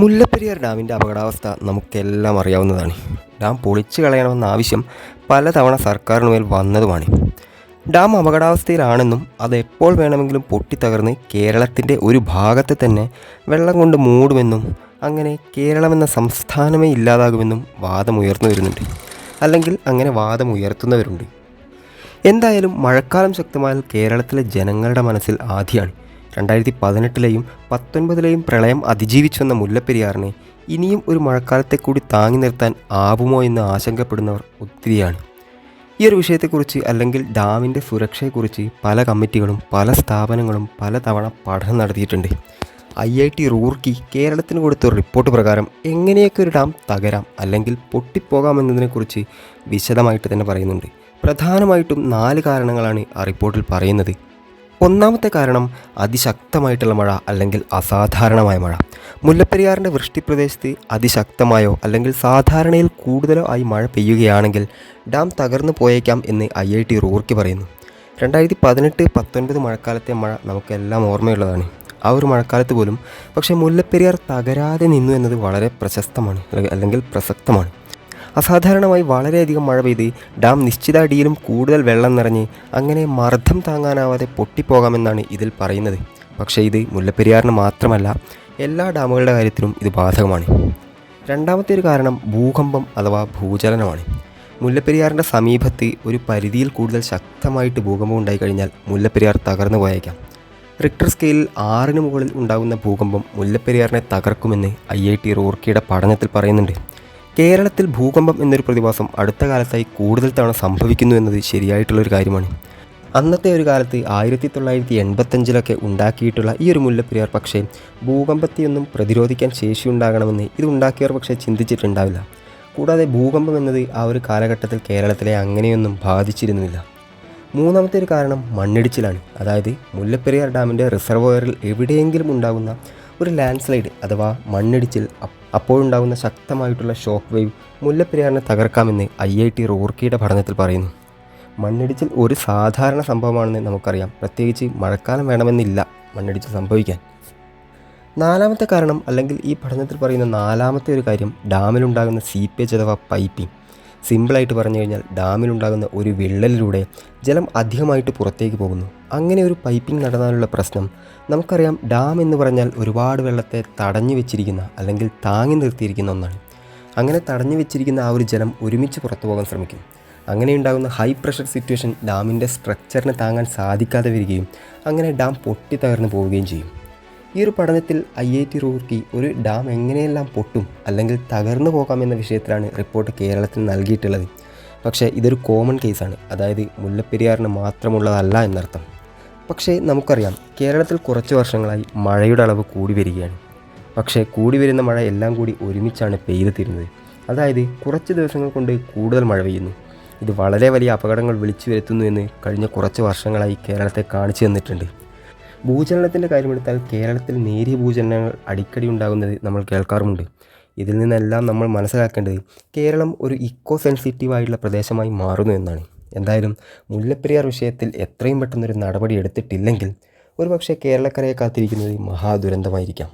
മുല്ലപ്പെരിയാർ ഡാമിന്റെ അപകടാവസ്ഥ നമുക്കെല്ലാം അറിയാവുന്നതാണ്. ഡാം പൊളിച്ചു കളയണമെന്ന ആവശ്യം പലതവണ സർക്കാരിന് മേൽ വന്നതുമാണ്. ഡാം അപകടാവസ്ഥയിലാണെന്നും അത് എപ്പോൾ വേണമെങ്കിലും പൊട്ടിത്തകർന്ന് കേരളത്തിന്റെ ഒരു ഭാഗത്തെ തന്നെ വെള്ളം കൊണ്ട് മൂടുമെന്നും അങ്ങനെ കേരളമെന്ന സംസ്ഥാനമേ ഇല്ലാതാകുമെന്നും വാദമുയർന്നു വരുന്നുണ്ട്. അല്ലെങ്കിൽ അങ്ങനെ വാദമുയർത്തുന്നവരുണ്ട് എന്തായാലും മഴക്കാലം ശക്തമായാൽ കേരളത്തിലെ ജനങ്ങളുടെ മനസ്സിൽ ആധിയാണ്. രണ്ടായിരത്തി പതിനെട്ടിലെയും പത്തൊൻപതിലെയും പ്രളയം അതിജീവിച്ചു വന്ന മുല്ലപ്പെരിയാറിനെ ഇനിയും ഒരു മഴക്കാലത്തെ കൂടി താങ്ങി നിർത്താൻ ആവുമോ എന്ന് ആശങ്കപ്പെടുന്നവർ ഒത്തിരിയാണ്. ഈ ഒരു വിഷയത്തെക്കുറിച്ച് അല്ലെങ്കിൽ ഡാമിന്റെ സുരക്ഷയെക്കുറിച്ച് പല കമ്മിറ്റികളും പല സ്ഥാപനങ്ങളും പലതവണ പഠനം നടത്തിയിട്ടുണ്ട്. ഐ ഐ ടി റൂർക്കി കേരളത്തിന് കൊടുത്ത റിപ്പോർട്ട് പ്രകാരം എങ്ങനെയൊക്കെ ഒരു ഡാം തകരാം അല്ലെങ്കിൽ പൊട്ടിപ്പോകാമെന്നതിനെക്കുറിച്ച് വിശദമായിട്ട് തന്നെ പറയുന്നുണ്ട്. പ്രധാനമായിട്ടും നാല് കാരണങ്ങളാണ് ആ റിപ്പോർട്ടിൽ പറയുന്നത്. ഒന്നാമത്തെ കാരണം അതിശക്തമായിട്ടുള്ള മഴ അല്ലെങ്കിൽ അസാധാരണമായ മഴ. മുല്ലപ്പെരിയാറിന്റെ വൃഷ്ടിപ്രദേശത്ത് അതിശക്തമായോ അല്ലെങ്കിൽ സാധാരണയിൽ കൂടുതലോ ആയി മഴ പെയ്യുകയാണെങ്കിൽ ഡാം തകർന്നു പോയേക്കാം എന്ന് ഐ ഐ ടി റൂർക്കി പറയുന്നു. രണ്ടായിരത്തി പതിനെട്ട് പത്തൊൻപത് മഴക്കാലത്തെ മഴ നമുക്കെല്ലാം ഓർമ്മയുള്ളതാണ്. ആ ഒരു മഴക്കാലത്ത് പോലും പക്ഷേ മുല്ലപ്പെരിയാർ തകരാതെ നിന്നു എന്നത് വളരെ പ്രശസ്തമാണ്. അല്ലെങ്കിൽ പ്രസക്തമാണ്. അസാധാരണമായി വളരെയധികം മഴ പെയ്ത് ഡാം നിശ്ചിത അടിയിലും കൂടുതൽ വെള്ളം നിറഞ്ഞ് അങ്ങനെ മർദ്ദം താങ്ങാനാവാതെ പൊട്ടിപ്പോകാമെന്നാണ് ഇതിൽ പറയുന്നത്. പക്ഷേ ഇത് മുല്ലപ്പെരിയാറിന് മാത്രമല്ല എല്ലാ ഡാമുകളുടെ കാര്യത്തിലും ഇത് ബാധകമാണ്. രണ്ടാമത്തെ ഒരു കാരണം ഭൂകമ്പം അഥവാ ഭൂചലനമാണ്. മുല്ലപ്പെരിയാറിന്റെ സമീപത്ത് ഒരു പരിധിയിൽ കൂടുതൽ ശക്തമായിട്ട് ഭൂകമ്പം ഉണ്ടായിക്കഴിഞ്ഞാൽ മുല്ലപ്പെരിയാർ തകർന്നു പോയേക്കാം. റിക്ടർ സ്കെയിലിൽ ആറിന് മുകളിൽ ഉണ്ടാകുന്ന ഭൂകമ്പം മുല്ലപ്പെരിയാറിനെ തകർക്കുമെന്ന് ഐ ഐ ടി റൂർക്കിയുടെ പഠനത്തിൽ പറയുന്നുണ്ട്. കേരളത്തിൽ ഭൂകമ്പം എന്നൊരു പ്രതിഭാസം അടുത്ത കാലത്തായി കൂടുതൽ തവണ സംഭവിക്കുന്നു എന്നത് ശരിയായിട്ടുള്ളൊരു കാര്യമാണ്. അന്നത്തെ ഒരു കാലത്ത് ആയിരത്തി തൊള്ളായിരത്തി എൺപത്തഞ്ചിലൊക്കെ ഉണ്ടാക്കിയിട്ടുള്ള ഈ ഒരു മുല്ലപ്പെരിയാർ പക്ഷേ ഭൂകമ്പത്തെയൊന്നും പ്രതിരോധിക്കാൻ ശേഷിയുണ്ടാകണമെന്ന് ഇത് ഉണ്ടാക്കിയവർ പക്ഷേ ചിന്തിച്ചിട്ടുണ്ടാവില്ല. കൂടാതെ ഭൂകമ്പം എന്നത് ആ ഒരു കാലഘട്ടത്തിൽ കേരളത്തിലെ അങ്ങനെയൊന്നും ബാധിച്ചിരുന്നില്ല. മൂന്നാമത്തെ ഒരു കാരണം മണ്ണിടിച്ചിലാണ്. അതായത് മുല്ലപ്പെരിയാർ ഡാമിന്റെ റിസർവോയറിൽ എവിടെയെങ്കിലും ഉണ്ടാകുന്ന ഒരു ലാൻഡ് സ്ലൈഡ് അഥവാ മണ്ണിടിച്ചിൽ അപ്പ് അപ്പോഴുണ്ടാകുന്ന ശക്തമായിട്ടുള്ള ഷോക്ക് വേവ് മുല്ലപ്പെരിയാറിനെ തകർക്കാമെന്ന് ഐ ഐ ടി റൂർക്കിയുടെ പഠനത്തിൽ പറയുന്നു. മണ്ണിടിച്ചിൽ ഒരു സാധാരണ സംഭവമാണെന്ന് നമുക്കറിയാം. പ്രത്യേകിച്ച് മഴക്കാലം വേണമെന്നില്ല മണ്ണിടിച്ചിൽ സംഭവിക്കാൻ. നാലാമത്തെ കാരണം അല്ലെങ്കിൽ ഈ പഠനത്തിൽ പറയുന്ന നാലാമത്തെ ഒരു കാര്യം ഡാമിലുണ്ടാകുന്ന സീപ്പേജ് അഥവാ പൈപ്പിംഗ് സിമ്പിളായിട്ട് പറഞ്ഞു കഴിഞ്ഞാൽ ഡാമിലുണ്ടാകുന്ന ഒരു വിള്ളലിലൂടെ ജലം അധികമായിട്ട് പുറത്തേക്ക് പോകുന്നു. അങ്ങനെ ഒരു പൈപ്പിംഗ് നടന്നാലുള്ള പ്രശ്നം നമുക്കറിയാം ഡാം എന്ന് പറഞ്ഞാൽ ഒരുപാട് വെള്ളത്തെ തടഞ്ഞു വെച്ചിരിക്കുന്ന അല്ലെങ്കിൽ താങ്ങി നിർത്തിയിരിക്കുന്ന ഒന്നാണ്. അങ്ങനെ തടഞ്ഞു വെച്ചിരിക്കുന്ന ആ ഒരു ജലം ഒരുമിച്ച് പുറത്തു പോകാൻ ശ്രമിക്കും. അങ്ങനെ ഉണ്ടാകുന്ന ഹൈ പ്രഷർ സിറ്റുവേഷൻ ഡാമിന്റെ സ്ട്രക്ചറിന് താങ്ങാൻ സാധിക്കാതെ വരികയും അങ്ങനെ ഡാം പൊട്ടി തകർന്നു പോവുകയും ചെയ്യും. ഈ ഒരു പഠനത്തിൽ ഐ ഐ ടി റൂർക്കി ഒരു ഡാം എങ്ങനെയെല്ലാം പൊട്ടും അല്ലെങ്കിൽ തകർന്നു പോകാം എന്ന വിഷയത്തിലാണ് റിപ്പോർട്ട് കേരളത്തിന് നൽകിയിട്ടുള്ളത്. പക്ഷേ ഇതൊരു കോമൺ കേസാണ് അതായത് മുല്ലപ്പെരിയാറിന് മാത്രമുള്ളതല്ല എന്നർത്ഥം. പക്ഷേ നമുക്കറിയാം കേരളത്തിൽ കുറച്ച് വർഷങ്ങളായി മഴയുടെ അളവ് കൂടി വരികയാണ്. പക്ഷേ കൂടി വരുന്ന മഴ എല്ലാം കൂടി ഒരുമിച്ചാണ് പെയ്തു തീരുന്നത്. അതായത് കുറച്ച് ദിവസങ്ങൾ കൊണ്ട് കൂടുതൽ മഴ പെയ്യുന്നു. ഇത് വളരെ വലിയ അപകടങ്ങൾ വിളിച്ചു വരുത്തുന്നു എന്ന് കഴിഞ്ഞ കുറച്ച് വർഷങ്ങളായി കേരളത്തെ കാണിച്ചു തന്നിട്ടുണ്ട്. ഭൂചലനത്തിന്റെ കാര്യമെടുത്താൽ കേരളത്തിൽ നേരിയ ഭൂചലനങ്ങൾ അടിക്കടി ഉണ്ടാകുന്നത് നമ്മൾ കേൾക്കാറുമുണ്ട്. ഇതിൽ നിന്നെല്ലാം നമ്മൾ മനസ്സിലാക്കേണ്ടത് കേരളം ഒരു ഇക്കോ സെൻസിറ്റീവായിട്ടുള്ള പ്രദേശമായി മാറുന്നു എന്നാണ്. എന്തായാലും മുല്ലപ്പെരിയാർ വിഷയത്തിൽ എത്രയും പെട്ടെന്നൊരു നടപടി എടുത്തിട്ടില്ലെങ്കിൽ ഒരുപക്ഷെ കേരളക്കരയെ കാത്തിരിക്കുന്നത് മഹാദുരന്തമായിരിക്കാം.